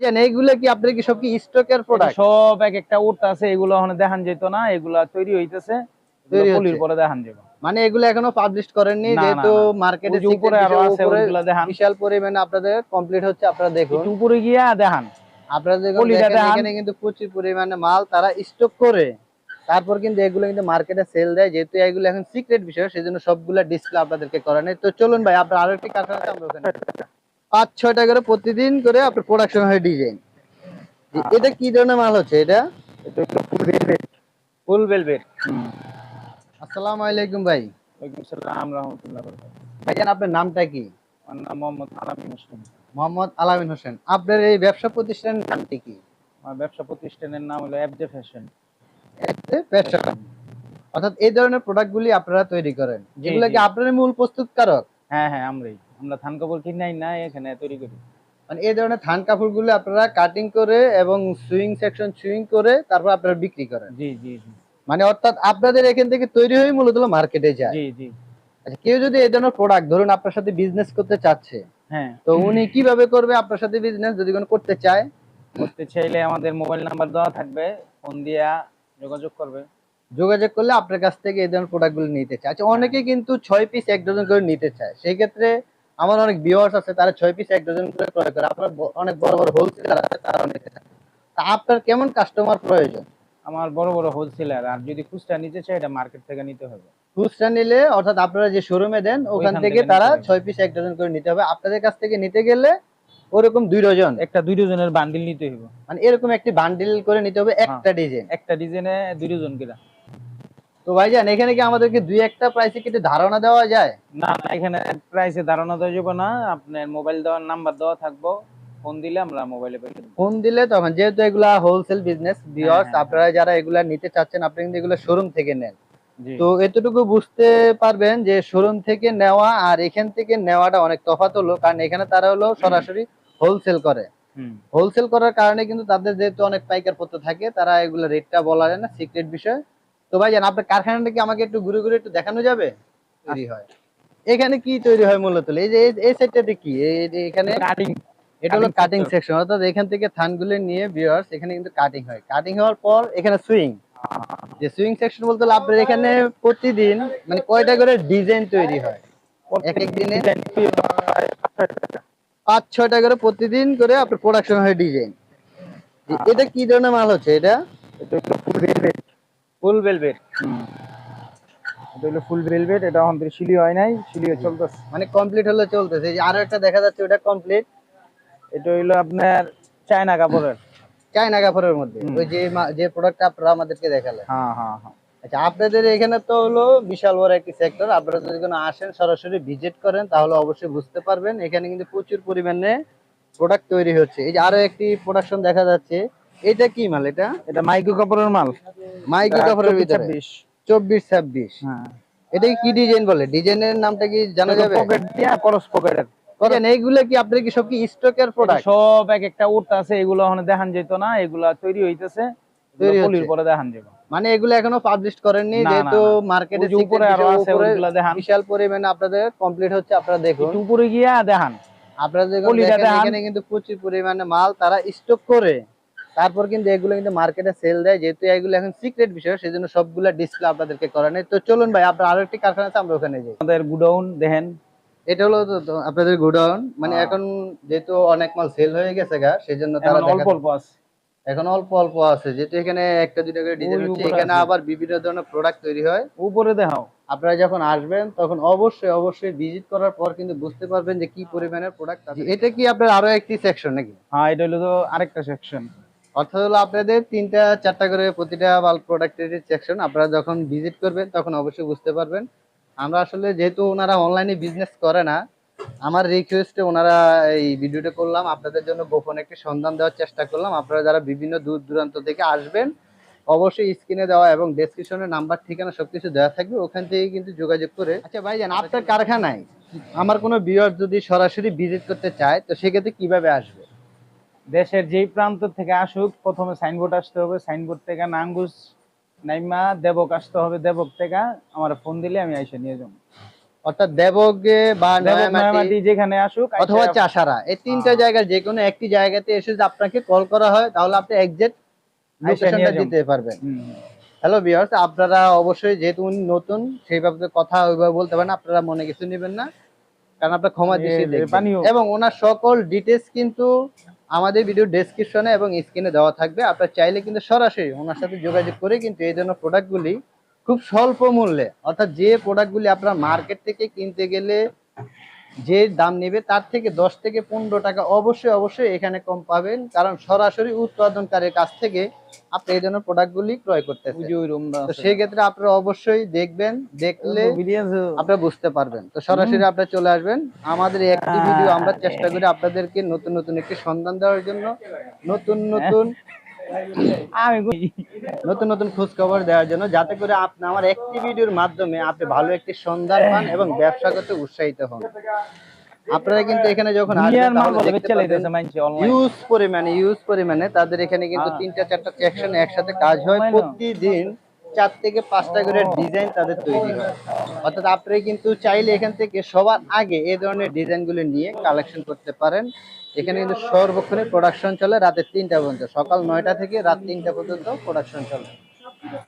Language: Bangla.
জান এইগুলো কি আপনার কি সব কি স্টকের প্রোডাক্ট সব এক একটা উঠতে আছে এগুলো ওখানে দেখান যেত না এগুলা তৈরি হইতেছে তৈরি এগুলো পুলির হচ্ছে। পরে দেখান যাবে মানে এগুলো এখনও পাবলিশ করেননি না, না, যেহেতু মার্কেটে উপরে আরও আছে ওইগুলা দেখান। বিশাল পরিমাণে আপনাদের কমপ্লিট হচ্ছে আপনারা দেখুন। উপরে গিয়া দেখান। আপনারা দেখুন পলিটা দেখেন দেখান। এখানে কিন্তু প্রচুর পরিমাণে মাল তারা স্টক করে। তারপর কিন্তু এগুলো কিন্তু মার্কেটে সেল দেয় যেহেতু এগুলো এখন সিক্রেট বিষয় সেজন্য সবগুলা ডিসপ্লে আপনাদেরকে করা নেই তো চলুন ভাই আপনার আরও একটি কারখানা আমরা ওখানে পাঁচ ছয়টা করে প্রতিদিন করে আপনার প্রোডাকশন হয় ডিজাইন এটা কি ধরনের মাল হচ্ছে এটা? ফুল ভেলভেট আসসালামু আলাইকুম ভাই। ওয়ালাইকুম আসসালাম রাহমাতুল্লাহ ভাইজান আপনার নামটা কি? আমার নাম মোহাম্মদ আলামিন হোসেন। মোহাম্মদ আলামিন হোসেন। আপনার এই ব্যবসা প্রতিষ্ঠানের নামটি কি? আমার ব্যবসা প্রতিষ্ঠানের নাম হলো এফজে ফ্যাশন এতে ব্যবসা অর্থাৎ এই ধরনের প্রোডাক্টগুলি আপনারা তৈরি করেন। যেগুলো কি আপনার মূল প্রস্তুতকারক? হ্যাঁ হ্যাঁ আমরাই। আমরা ধান কাপড় কিনাই না এখানে তৈরি করি। মানে এই ধরনের থান কাপড়গুলো আপনারা কাটিং করে এবং সুইং সেকশন সুইং করে তারপর আপনারা বিক্রি করেন। জি জি জি। মানে অর্থাৎ আপনাদের এখান থেকে তৈরি হয়ে মূলত মার্কেটে যায়। জি জি। আচ্ছা কেউ যদি এই ধরনের প্রোডাক্ট ধরুন আপনার সাথে বিজনেস করতে চাচ্ছে হ্যাঁ। তো উনি কীভাবে করবে আপনার সাথে বিজনেস যদি কোনো করতে চায়? করতে চাইলে আমাদের মোবাইল নাম্বার দেওয়া থাকবে ফোন দিয়া যোগাযোগ করবে। যোগাযোগ করলে আপনার কাছ থেকে এই ধরনের প্রোডাক্টগুলো নিতে চায়। আচ্ছা অনেকে কিন্তু ছয় পিস এক ডজন করে নিতে চায়। সেই ক্ষেত্রে আমার অনেক ভিউয়ার্স আছে তারা ছয় পিস এক ডজন করে ক্রয় করে। আপনার অনেক বড় বড় হোলসেলার আছে নিতে চায় তা আপনার কেমন কাস্টমার প্রয়োজন? আমার বড় বড় হোলসেলার আর যদি খুচরা নিতে চাই এটা মার্কেট থেকে নিতে হবে। খুচরা নিলে অর্থাৎ আপনারা যে শোরুমে দেন ওখান থেকে তারা ছয় পিস এক ডজন করে নিতে হবে। আপনাদের কাছ থেকে নিতে গেলে ওরকম দুই ডজন একটা দুই ডজনের বান্ডিল নিতে হবে মানে এরকম একটি বান্ডিল করে নিতে হবে একটা ডিজাইন একটা ডিজাইনে দুই ডজন কিনা তো ভাইজান এখানে কি আমাদেরকে দুই একটা প্রাইসে কি ধারণা দেওয়া যায়? না এখানে প্রাইসে ধারণা দেওয়া যাবে না। আপনার মোবাইল দেওয়ার নাম্বার দেওয়া থাকব। ফোন দিলে আমরা মোবাইলে ফোন দিলে তখন যেহেতু এগুলা হোলসেল বিজনেস ভিউয়ার্স হ্যাঁ, আপনারা যারা এগুলা নিতে চাচ্ছেন আপনি কিন্তু এগুলো শোরুম থেকে নেন। তো এতটুকু বুঝতে পারবেন যে শোরুম থেকে নেওয়া আর এখান থেকে নেওয়াটা অনেক তফাৎ হলো কারণ এখানে তারা হলো সরাসরি হোলসেল করে। হোলসেল করার কারণে কিন্তু তাদের যেহেতু অনেক পাইকার পত্র থাকে তারা এগুলো রেটটা বলা যায় না সিক্রেট বিষয়। তো ভাই জান আপনার কারখানাটা কি আমাকে একটু ঘুরে ঘুরে একটু দেখানো যাবে? তৈরি হয়। এখানে কি তৈরি হয় মূলত? এই যে এই- সাইডটাতে কি? এখানে কাটিং এটা হলো কাটিং সেকশন অর্থাৎ এখান থেকে থানগুলো নিয়ে ভিউয়ার্স এখানে কিন্তু কাটিং হয়। কাটিং হওয়ার পর এখানে সুইং যে সুইং সেকশন বলতে হলো আপনার এখানে প্রতিদিন মানে কয়টা করে ডিজাইন তৈরি হয়? এক এক দিনে পাঁচ ছয়টা করে প্রতিদিন করে আপনার প্রোডাকশন হয় ডিজাইন এটা কি ধরনের মাল হচ্ছে এটা? Full velvet. এটা হলো ফুল ভেলভেট এটা শিলি হয় নাই শিলি চলতেছে। মানে কমপ্লিট হলে চলতেছে এই যে আরও একটা দেখা যাচ্ছে ওটা কমপ্লিট এটা আপনার চায়না কাপড়ের। চায়না কাপড়ের মধ্যে ওই যে প্রোডাক্টটা আপনারা আমাদেরকে দেখালেন। হ্যাঁ হ্যাঁ হ্যাঁ। আচ্ছা আপনাদের এখানে তো হলো বিশাল বড় একটি সেক্টর আপনারা যদি কোনো আসেন সরাসরি ভিজিট করেন তাহলে অবশ্যই বুঝতে পারবেন। এখানে কিন্তু প্রচুর পরিমাণে প্রোডাক্ট তৈরি হচ্ছে। এই যে আরও একটি প্রোডাকশন দেখা যাচ্ছে এটা কি মাল এটা? এটা মাইক্রো কাপড়ের মাল? মাইক্রো কাপড়ের ভিতরে? ছাব্বিশ। চব্বিশ ছাব্বিশ। হ্যাঁ। এটা কি ডিজাইন বলে? ডিজাইনের নামটা কি জানা যাবে? পকেট দিয়া ক্রস পকেটের করেন এইগুলো কি আপনার কি সব কি স্টকের প্রোডাক্ট সব এক একটা উঠতে আছে এগুলো ওখানে দেখান যেত না এগুলা তৈরি হইতেছে তৈরি হচ্ছে। পরে দেখান যাবে মানে এগুলো এখনও পাবলিশ করেননি যেহেতু। মার্কেটে উপরে আরও আছে ওইগুলা দেখান। বিশাল পরিমাণে আপনাদের কমপ্লিট হচ্ছে আপনারা দেখুন। উপরে গিয়া দেখান। আপনারা দেখান। এখানে কিন্তু প্রচুর পরিমাণে মাল তারা স্টক করে। তারপর কিন্তু এগুলো কিন্তু মার্কেটে সেল দেয় যেহেতু এগুলো এখন সিক্রেট বিষয় সেজন্য সবগুলা ডিসপ্লে আপনাদেরকে করা নেই তো চলুন ভাই আপনার আরও একটি কারখানা আছে আমরা ওখানে যাই। আমাদের গুডাউন দেখেন। এটা হলো আপনাদের গোডাউন মানে হ্যাঁ। এখন যেহেতু অনেক মাল সেল হয়ে গেছে গা তারা অল্প অল্প আছে। এখন অল্প অল্প আছে যেহেতু এখানে একটা দুইটা করে ডিজাইন হচ্ছে এখানে আবার বিভিন্ন ধরনের প্রোডাক্ট তৈরি হয়। উপরে দেখাও। আপনারা যখন আসবেন তখন অবশ্যই অবশ্যই ভিজিট করার পর কিন্তু বুঝতে পারবেন যে কি পরিমাণের প্রোডাক্ট আছে। এটা কি আপনার আরও একটি সেকশন নাকি? হ্যাঁ এটা হলো তো আরেকটা সেকশন অর্থাৎ হলো আপনাদের তিনটা চারটা করে প্রতিটা বাল্ব প্রোডাক্টের সেকশন আপনারা যখন ভিজিট করবেন তখন অবশ্যই বুঝতে পারবেন। আমরা আসলে যেহেতু ওনারা অনলাইনে বিজনেস করে না আমার রিকোয়েস্টে ওনারা এই ভিডিওটা করলাম। আপনাদের জন্য গোপন একটি সন্ধান দেওয়ার চেষ্টা করলাম। আপনারা যারা বিভিন্ন দূর দূরান্ত থেকে আসবেন অবশ্যই স্ক্রিনে দেওয়া এবং ডেসক্রিপশনে নাম্বার ঠিকানা সবকিছু দেওয়া থাকবে। ওখান থেকে কিন্তু যোগাযোগ করে আচ্ছা ভাইজান আপনার কারখানায় আমার কোনো বিয়ার যদি সরাসরি ভিজিট করতে চায় তো সেক্ষেত্রে কীভাবে আসবে? দেশের যেই প্রান্ত থেকে আসুক প্রথমে সাইনবোর্ড আসতে হবে। সাইনবোর্ড থেকে নাঙ্গুস নাইমা দেবক আসতে হবে। দেবক থেকে আমার ফোন দিলে আমি এসে নিয়ে যাব। অর্থাৎ দেবগে বা নয়ামাটি নয়ামাটি যেখানে আসুক অথবা চাষারা এই তিনটা হ্যাঁ। জায়গার যে কোনো একটি জায়গাতে এসে যদি আপনাকে কল করা হয় তাহলে আপনি লোকেশনটা দিতে পারবেন। হ্যালো ভিউয়ার্স আপনারা অবশ্যই যেহেতু উনি নতুন সেই ব্যাপারে কথা ওইভাবে বলতে পারেন আপনারা মনে কিছু নেবেন না কারণ আপনারা ক্ষমা পানীয়। এবং ওনার সকল ডিটেলস কিন্তু আমাদের ভিডিও ডেসক্রিপশনে এবং স্ক্রিনে দেওয়া থাকবে। আপনার চাইলে কিন্তু সরাসরি ওনার সাথে যোগাযোগ করে কিন্তু এই জন্য প্রোডাক্টগুলি খুব স্বল্প মূল্যে, অর্থাৎ যে প্রোডাক্টগুলি আপনার মার্কেট থেকে কিনতে গেলে যে দাম নেবে তার থেকে দশ থেকে পনেরো টাকা অবশ্যই অবশ্যই এখানে কম পাবেন কারণ সরাসরি উৎপাদনকারীর কাছ থেকে আপনি এই ধরনের প্রোডাক্টগুলি ক্রয় ওই করতেছেন ওই room তো আছে। সেই ক্ষেত্রে আপনারা অবশ্যই দেখবেন দেখলে আপনারা বুঝতে পারবেন। তো সরাসরি আপনারা চলে আসবেন। আমাদের একটি ভিডিও আমরা চেষ্টা করি আপনাদেরকে নতুন নতুন একটি সন্ধান দেওয়ার জন্য। নতুন নতুন আমি নতুন নতুন খোঁজ খবর দেওয়ার জন্য যাতে করে আপনি আমার একটি ভিডিওর মাধ্যমে আপনি ভালো একটি সন্ধান পান এবং ব্যবসা করতে উৎসাহিত হন। আপনারা কিন্তু এখানে যখন। ইউজ পরিমাণে ইউজ পরিমাণে তাদের এখানে কিন্তু। তিনটা চারটা সেকশন একসাথে কাজ হয়। প্রতিদিন চার থেকে পাঁচটা করে ডিজাইন তাদের তৈরি হয়। অর্থাৎ আপনি কিন্তু চাইলে এখান থেকে সবার আগে এই ধরনের ডিজাইনগুলো নিয়ে কালেকশন করতে পারেন। এখানে কিন্তু সর্বক্ষণে প্রোডাকশন চলে রাতের তিনটা পর্যন্ত। সকাল নয়টা থেকে রাত তিনটা পর্যন্ত প্রোডাকশন চলে।